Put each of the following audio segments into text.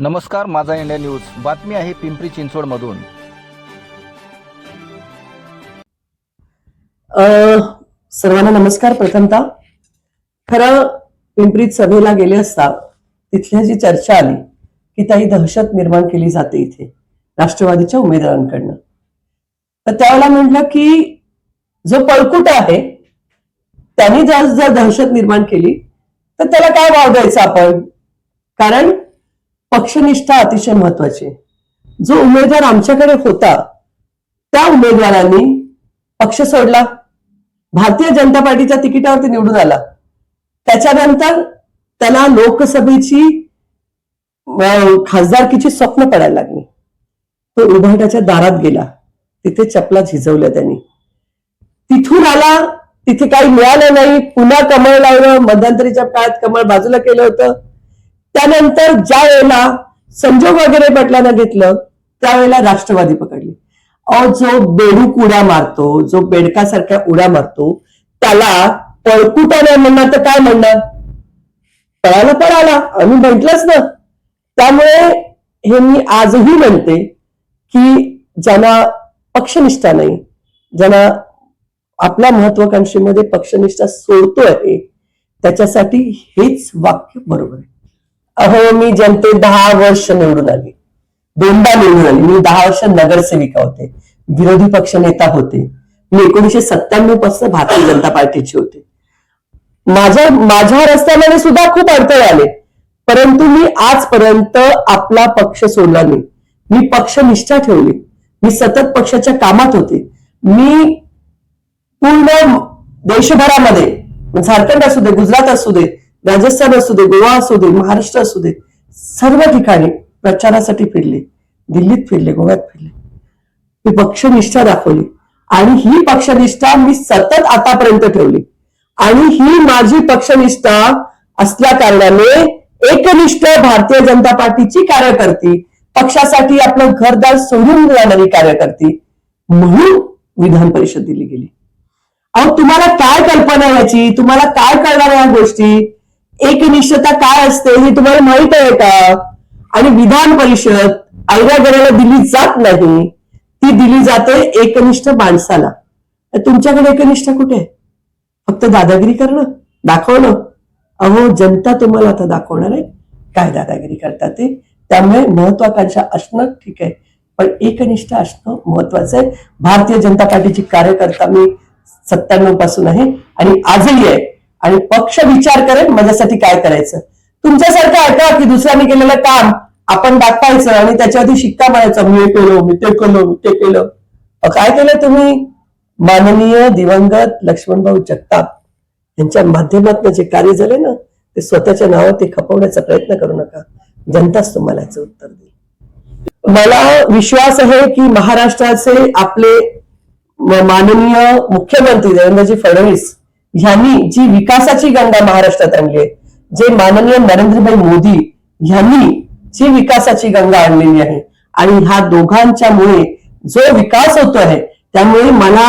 नमस्कार माझा India news. बातमी आहे पिंपरी चिंचवडमधून. अ, सर्वांना नमस्कार प्रथमता. खरं पिंपरीत सभेला गेले असता तिथल्या जी चर्चा आली की काही दहशत निर्माण केली जाते इथे राष्ट्रवादीच्या उमेदवारांकडनं. तर त्यावेळेला म्हटलं की जो पळकुट आहे त्यांनी जर जर दहशत निर्माण केली तर त्याला काय वाव द्यायचा आपण? कारण पक्षनिष्ठा अतिशय महत्वाची. जो उमेदवार आमच्याकडे होता त्या उमेदवारांनी पक्ष सोडला. भारतीय जनता पार्टीच्या तिकिटावरती निवडून आला. त्याच्यानंतर त्याला लोकसभेची खासदारकीची स्वप्न पडायला लागली. तो उभाटाच्या दारात गेला. तिथे चपला झिजवल्या त्यांनी. तिथून आला तिथे काही मिळालं नाही. पुन्हा कमळ लावलं. मध्यंतरीच्या काळात कमळ बाजूला केलं होतं. त्यानंतर ज्या वेळेला संजोग वगैरे पटलानं घेतलं त्यावेळेला राष्ट्रवादी पकडली. अ जो बेडूक उड्या मारतो जो बेडकासारख्या उड्या मारतो त्याला पळकुटाने म्हणणार तर काय म्हणणार? पळाला पळाला आम्ही म्हंटलच ना. त्यामुळे हे मी आजही म्हणते की ज्यांना पक्षनिष्ठा नाही ज्यांना आपल्या महत्वाकांक्षेमध्ये पक्षनिष्ठा सोडतो आहे त्याच्यासाठी हेच वाक्य बरोबर आहे. अहो मी जनते दहा वर्ष निवडून आली. दोनदा निवडून आली. मी दहा वर्ष नगरसेविका होते. विरोधी पक्ष नेता होते. मी एकोणीशे सत्त्याण्णवपासून भारतीय जनता पार्टीचे होते. माझ्या माझ्या रस्त्यामध्ये सुद्धा खूप अडथळे आले. परंतु मी आजपर्यंत आपला पक्ष सोडला नाही. मी पक्ष निष्ठा ठेवली. मी सतत पक्षाच्या कामात होते. मी पूर्ण देशभरामध्ये झारखंड असू दे गुजरात असू दे राजस्थान असू दे गोवा असू दे महाराष्ट्र असू दे सर्व ठिकाणी प्रचारासाठी फिरले दिल्लीत फिरले गोव्यात फिरले. मी पक्षनिष्ठा दाखवली आणि ही पक्षनिष्ठा मी सतत आतापर्यंत ठेवली. आणि ही माझी पक्षनिष्ठा असल्या कारणाने एकनिष्ठ भारतीय जनता पार्टीची कार्यकर्ती पक्षासाठी आपलं घरदार सोडून जाणारी कार्यकर्ती म्हणून विधान परिषद दिली गेली. अहो तुम्हाला काय कल्पना याची? तुम्हाला काय कळणार या गोष्टी? एकनिष्ठता काय असते हे तुम्हाला माहीत आहे का? आणि विधान परिषद आयऱ्या दिली जात नाही ती दिली जाते एकनिष्ठ माणसाला. तर तुमच्याकडे एकनिष्ठा कुठे? आहे फक्त दादागिरी करणं? दाखवणं? अहो जनता तुम्हाला आता दाखवणार आहे काय दादागिरी करतात ते. त्यामुळे महत्वाकांक्षा असणं ठीक आहे पण एकनिष्ठ असणं महत्वाचं आहे. भारतीय जनता पार्टीची कार्यकर्ता मी सत्त्याण्णवपासून आहे आणि आजही आहे. आणि पक्ष विचार करेल माझ्यासाठी काय करायचं? तुमच्यासारखं आहे का की दुसऱ्याने केलेलं काम आपण दाखवायचं आणि त्याच्यावरती शिक्का मारायचा. मी हे केलं मी ते केलं मी ते केलं. काय केलं तुम्ही? माननीय दिवंगत लक्ष्मणभाऊ जगताप यांच्या माध्यमातून जे कार्य झाले ना ते स्वतःच्या नावात खपवण्याचा प्रयत्न करू नका. जनताच तुम्हाला याचं उत्तर देईल. मला विश्वास आहे की महाराष्ट्राचे आपले माननीय मुख्यमंत्री देवेंद्रजी फडणवीस यांनी जी विकासाची गंगा महाराष्ट्रात आणली आहे जे माननीय नरेंद्रभाई मोदी यांनी जी विकासाची गंगा आणलेली आहे आणि ह्या दोघांच्यामुळे जो विकास होतो आहे त्यामुळे मला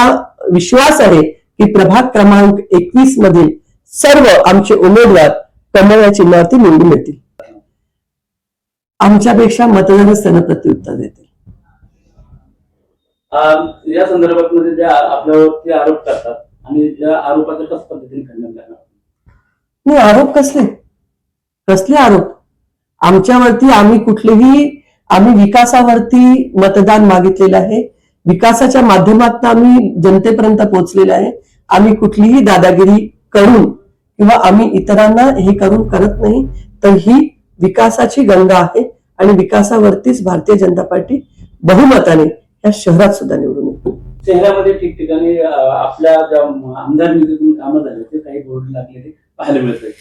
विश्वास आहे की प्रभाग क्रमांक एकवीस मधील सर्व आमचे उमेदवार कमळ या चिन्हावरती निवडून येतील. आमच्यापेक्षा मतदारच त्यांना प्रत्युत्तर देतील. या संदर्भात मध्ये जे आपल्यावरती आरोप करतात आणि त्या आरोपाचं कस पद्धतीने खंडन करणार? नाही आरोप कसले? कसले आरोप? आमच्यावरती आम्ही कुठलेही आम्ही विकासावरती मतदान मागितलेलं आहे. विकासाच्या माध्यमातून आम्ही जनतेपर्यंत पोहोचलेलं आहे. आम्ही कुठलीही दादागिरी करून किंवा आम्ही इतरांना हे करून करत नाही तर ही विकासाची गंगा आहे आणि विकासावरतीच भारतीय जनता पार्टी बहुमताने या शहरात सुद्धा निवडून येते शहरामध्ये ठिकठिकाणी आपल्या ज्या आमदार निधीतून कामं झाले ते काही बोर्ड लागलेले पाहायला मिळतंय.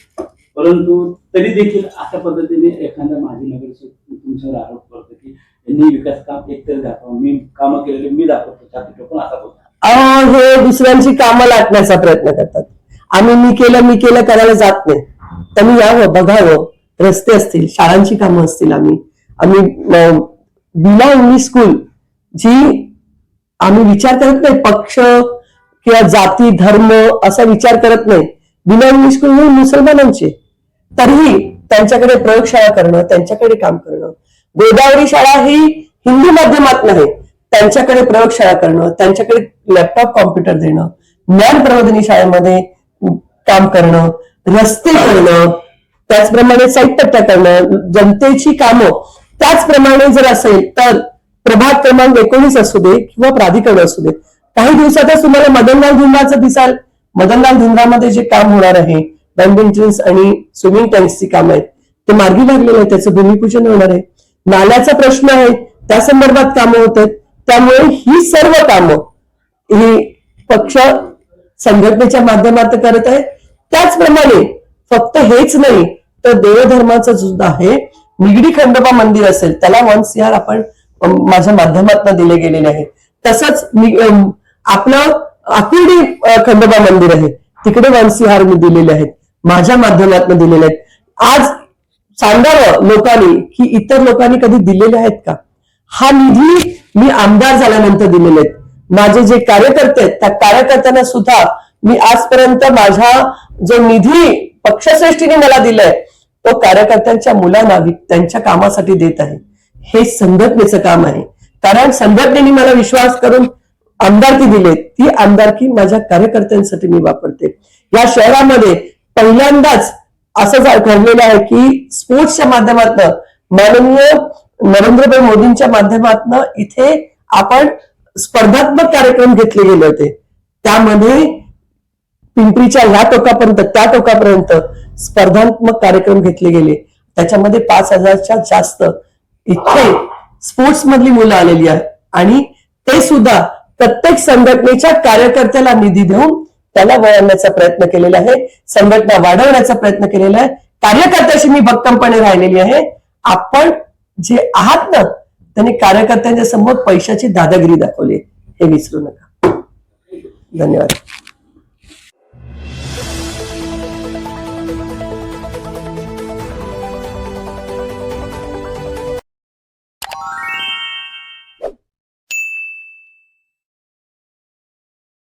परंतु तरी देखील अशा पद्धतीने एखादा माजी नगरसेवक तुमच्यावर आरोप करतो की यांनी विकास काम एकतरी दाखवा मी कामं केलेले मी दाखवतो पण असा बोलतो? हे दुसऱ्यांची कामं लाटण्याचा प्रयत्न करतात. आम्ही मी केलं मी केलं करायला जात नाही. तर मी यावं बघावं. रस्ते असतील शाळांची कामं असतील आम्ही. आम्ही बिना इंग्लिश स्कूल जी आम्ही विचार करत नाही पक्ष किंवा जाती धर्म असा विचार करत नाही. बिना इंग्लिश मुसलमानांचे. तरीही त्यांच्याकडे प्रयोगशाळा करणं त्यांच्याकडे काम करणं. गोदावरी शाळा ही हिंदी माध्यमात नाही. त्यांच्याकडे प्रयोगशाळा करणं त्यांच्याकडे लॅपटॉप कॉम्प्युटर देणं ज्ञान प्रबोधनी शाळेमध्ये काम करणं रस्ते करणं त्याचप्रमाणे साहित्यपट्ट्या करणं जनतेची कामं. त्याचप्रमाणे जर असेल तर प्रभाग क्रमांक एकोणीस असू दे किंवा प्राधिकरण असू दे काही दिवसातच तुम्हाला मदनलाल धुंद्राचं दिसाल. मदनलाल धुंद्रामध्ये जे काम होणार आहे बॅडमिंटन्स आणि स्विमिंग टँक्सची काम आहेत ते मार्गी लागलेलं आहे त्याचं भूमिपूजन होणार आहे. नाल्याचा प्रश्न आहे त्या संदर्भात कामं होत आहेत. त्यामुळे ही सर्व कामं ही पक्ष संघटनेच्या माध्यमात करत आहे. त्याचप्रमाणे फक्त हेच नाही तर देवधर्माचं सुद्धा आहे. निगडी खंडोबा मंदिर असेल त्याला वन सीआर आपण माझ्या माध्यमातून दिले गेलेले आहे. तसंच मी आपलं आकुर्डी खंडोबा मंदिर आहे. तिकडे वंशीहार मी दिलेले आहेत. माझ्या माध्यमातून दिलेले आहेत. आज सांगावं लोकांनी की इतर लोकांनी कधी दिलेले आहेत का? हा निधी मी आमदार झाल्यानंतर दिलेले आहेत. माझे जे कार्यकर्ते आहेत त्या कार्यकर्त्यांना सुद्धा मी आजपर्यंत माझा जो निधी पक्षश्रेष्ठीने मला दिलाय तो कार्यकर्त्यांच्या मुलांना त्यांच्या कामासाठी देत आहे. हे संघटनेचं काम आहे. कारण संघटनेने मला विश्वास करून आमदारकी दिली. ती आमदारकी माझ्या कार्यकर्त्यांसाठी मी वापरते. या शहरामध्ये पहिल्यांदाच असं घडलेलं आहे की स्पोर्ट्सच्या माध्यमातून माननीय नरेंद्रभाई मोदींच्या माध्यमातून इथे आपण स्पर्धात्मक कार्यक्रम घेतले गेले होते. त्यामध्ये पिंपरीच्या ह्या टोकापर्यंत त्या टोकापर्यंत स्पर्धात्मक कार्यक्रम घेतले गेले. त्याच्यामध्ये पाच हजारच्या जास्त इथे स्पोर्ट्स मधली मुलं आलेली आहेत. आणि ते सुद्धा प्रत्येक संघटनेच्या कार्यकर्त्याला निधी देऊन त्याला वळवण्याचा प्रयत्न केलेला आहे. संघटना वाढवण्याचा प्रयत्न केलेला आहे. कार्यकर्त्याशी मी भक्कमपणे राहिलेली आहे. आपण जे आहात ना त्यांनी कार्यकर्त्यांच्या समोर पैशाची दादागिरी दाखवली हे विसरू नका. धन्यवाद.